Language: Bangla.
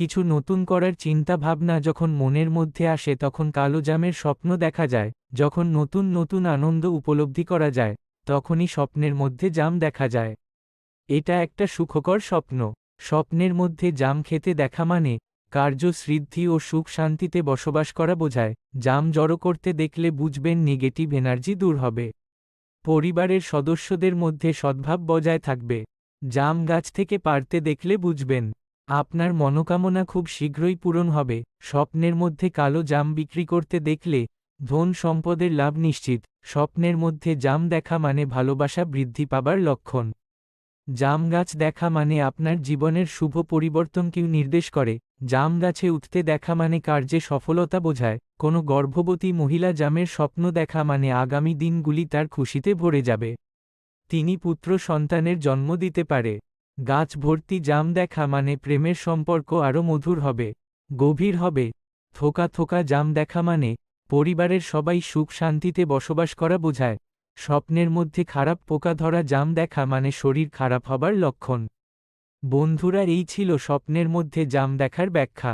কিছু নতুন করার চিন্তা ভাবনা যখন মনের মধ্যে আসে তখন কালো জামের স্বপ্ন দেখা যায়, যখন নতুন নতুন আনন্দ উপলব্ধি করা যায়, তখনই স্বপ্নের মধ্যে জাম দেখা যায়। এটা একটা সুখকর স্বপ্ন। স্বপ্নের মধ্যে জাম খেতে দেখা মানে কার্য সিদ্ধি ও সুখ শান্তিতে বসবাস করা বোঝায়, জাম জড়ো করতে দেখলে বুঝবেন নেগেটিভ এনার্জি দূর হবে। পরিবারের সদস্যদের মধ্যে সদ্ভাব বজায় থাকবে। জাম গাছ থেকে পারতে দেখলে বুঝবেন। আপনার মনোকামনা খুব শীঘ্রই পূরণ হবে, স্বপ্নের মধ্যে কালো জাম বিক্রি করতে দেখলে ধন সম্পদের লাভ নিশ্চিত, স্বপ্নের মধ্যে জাম দেখা মানে ভালোবাসা বৃদ্ধি পাবার লক্ষণ। জাম গাছ দেখা মানে আপনার জীবনের শুভ পরিবর্তনকেও নির্দেশ করে, জাম গাছে উঠতে দেখা মানে কার্যে সফলতা বোঝায়, কোনো গর্ভবতী মহিলা জামের স্বপ্ন দেখা মানে আগামী দিনগুলি তার খুশিতে ভরে যাবে। তিনি পুত্র সন্তানের জন্ম দিতে পারে। গাছ ভর্তি জাম দেখা মানে প্রেমের সম্পর্ক আরও মধুর হবে, গভীর হবে। থোকা থোকা জাম দেখা মানে পরিবারের সবাই সুখ শান্তিতে বসবাস করা বোঝায়। স্বপ্নের মধ্যে খারাপ পোকা ধরা জাম দেখা মানে শরীর খারাপ হবার লক্ষণ। বন্ধুরা, এই ছিল স্বপ্নের মধ্যে জাম দেখার ব্যাখ্যা।